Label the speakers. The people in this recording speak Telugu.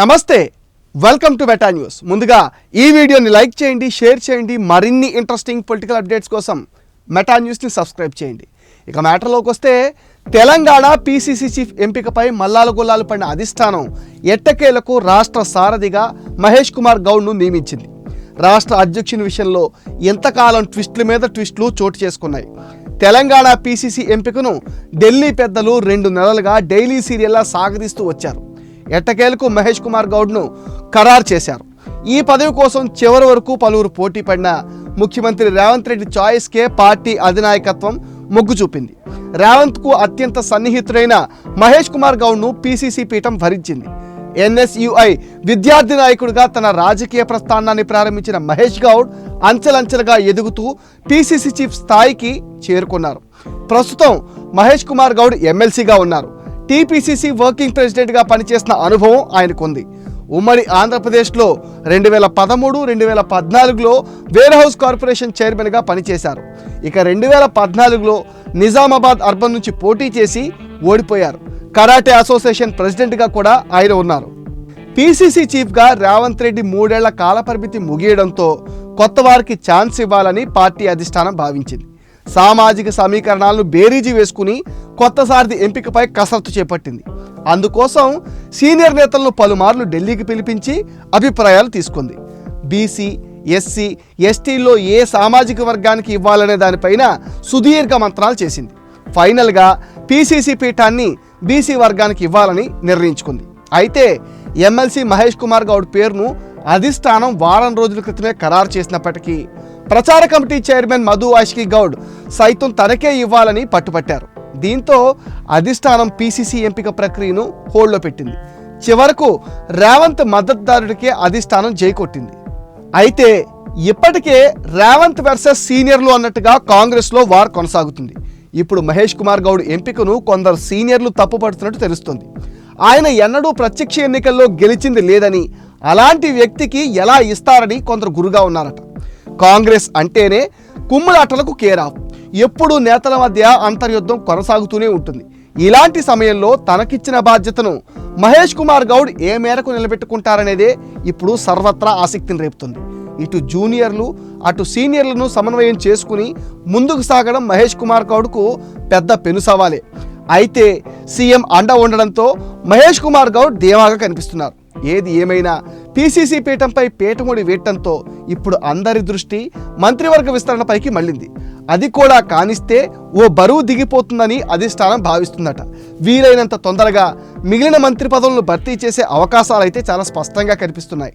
Speaker 1: నమస్తే వెల్కమ్ టు మెటా న్యూస్ ముందుగా ఈ వీడియోని లైక్ చేయండి షేర్ చేయండి మరిన్ని ఇంట్రెస్టింగ్ పొలిటికల్ అప్డేట్స్ కోసం మెటా న్యూస్ని సబ్స్క్రైబ్ చేయండి. ఇక మ్యాటర్లోకి వస్తే తెలంగాణ పీసీసీ చీఫ్ ఎంపికపై మల్లాల గుల్లాలు పడిన అధిష్టానం ఎట్టకేలకు రాష్ట్ర సారథిగా మహేష్ కుమార్ గౌడ్ను నియమించింది. రాష్ట్ర అధ్యక్షుని విషయంలో ఎంతకాలం ట్విస్టుల మీద ట్విస్టులు చోటు చేసుకున్నాయి. తెలంగాణ పీసీసీ ఎంపికను ఢిల్లీ పెద్దలు రెండు నెలలుగా డైలీ సీరియల్లా సాగదీస్తూ వచ్చారు. ఎట్టకేలకు మహేష్ కుమార్ గౌడ్ను ఖరారు చేశారు. ఈ పదవి కోసం చివరి వరకు పలువురు పోటీ పడిన ముఖ్యమంత్రి రేవంత్ రెడ్డి చాయిస్కే పార్టీ అధినాయకత్వం మొగ్గు చూపింది. రేవంత్కు అత్యంత సన్నిహితుడైన మహేష్ కుమార్ గౌడ్ను పీసీసీ పీఠం భరించింది. ఎన్ఎస్యుఐ విద్యార్థి నాయకుడిగా తన రాజకీయ ప్రస్థానాన్ని ప్రారంభించిన మహేష్ గౌడ్ అంచెలంచెలుగా ఎదుగుతూ పీసీసీ చీఫ్ స్థాయికి చేరుకున్నారు. ప్రస్తుతం మహేష్ కుమార్ గౌడ్ ఎమ్మెల్సీగా ఉన్నారు. టీపీసీసీ వర్కింగ్ ప్రెసిడెంట్గా పనిచేసిన అనుభవం ఆయనకుంది. ఉమ్మడి ఆంధ్రప్రదేశ్లో రెండు వేల పదమూడు రెండు వేల పద్నాలుగులో వేర్ హౌస్ కార్పొరేషన్ చైర్మన్గా పనిచేశారు. ఇక రెండు వేల పద్నాలుగులో నిజామాబాద్ అర్బన్ నుంచి పోటీ చేసి ఓడిపోయారు. కరాటే అసోసియేషన్ ప్రెసిడెంట్గా కూడా ఆయన ఉన్నారు. పీసీసీ చీఫ్గా రేవంత్ రెడ్డి మూడేళ్ళ కాలపరిమితి ముగియడంతో కొత్త వారికి ఛాన్స్ ఇవ్వాలని పార్టీ అధిష్టానం భావించింది. సామాజిక సమీకరణాలను బేరీజీ వేసుకుని కొత్త సారథి ఎంపికపై కసరత్తు చేపట్టింది. అందుకోసం సీనియర్ నేతలను పలుమార్లు ఢిల్లీకి పిలిపించి అభిప్రాయాలు తీసుకుంది. బీసీ ఎస్సీ ఎస్టీల్లో ఏ సామాజిక వర్గానికి ఇవ్వాలనే దానిపైన సుదీర్ఘ మంత్రాలు చేసింది. ఫైనల్గా పీసీసీ పీఠాన్ని బీసీ వర్గానికి ఇవ్వాలని నిర్ణయించుకుంది. అయితే ఎమ్మెల్సీ మహేష్ కుమార్ గౌడ్ పేరును అధిష్టానం వారం రోజుల క్రితమే ఖరారు చేసినప్పటికీ ప్రచార కమిటీ చైర్మన్ మధు వాష్కి గౌడ్ సైతం తనకే ఇవ్వాలని పట్టుపట్టారు. దీంతో అధిష్టానం పీసీసీ ఎంపిక ప్రక్రియను హోల్డ్లో పెట్టింది. చివరకు రేవంత్ మద్దతుదారుడికే అధిష్టానం జైకొట్టింది అయితే ఇప్పటికే రేవంత్ వర్సెస్ సీనియర్లు అన్నట్టుగా కాంగ్రెస్లో వార్ కొనసాగుతుంది. ఇప్పుడు మహేష్ కుమార్ గౌడ్ ఎంపికను కొందరు సీనియర్లు తప్పుపడుతున్నట్టు తెలుస్తుంది. ఆయన ఎన్నడూ ప్రత్యక్ష ఎన్నికల్లో గెలిచింది లేదని అలాంటి వ్యక్తికి ఎలా ఇస్తారని కొందరు గురుగా ఉన్నారట. కాంగ్రెస్ అంటేనే కుమ్ములాటలకు కేరాఫ్ ఎప్పుడూ నేతల మధ్య అంతర్యుద్ధం కొనసాగుతూనే ఉంటుంది. ఇలాంటి సమయంలో తనకిచ్చిన బాధ్యతను మహేష్ కుమార్ గౌడ్ ఏ మేరకు నిలబెట్టుకుంటారనేదే ఇప్పుడు సర్వత్రా ఆసక్తిని రేపుతుంది. ఇటు జూనియర్లు అటు సీనియర్లను సమన్వయం చేసుకుని ముందుకు సాగడం మహేష్ కుమార్ గౌడ్కు పెద్ద పెను సవాలే. అయితే సీఎం అండ ఉండడంతో మహేష్ కుమార్ గౌడ్ ధీమాగా కనిపిస్తున్నారు. ఏది ఏమైనా పీసీసీ పీఠంపై పీఠముడి వేయటంతో ఇప్పుడు అందరి దృష్టి మంత్రివర్గ విస్తరణపైకి మళ్ళింది. అది కూడా కానిస్తే ఓ బరువు దిగిపోతుందని అధిష్టానం భావిస్తుందట. వీలైనంత తొందరగా మిగిలిన మంత్రి పదవులను భర్తీ చేసే అవకాశాలు అయితే చాలా స్పష్టంగా కనిపిస్తున్నాయి.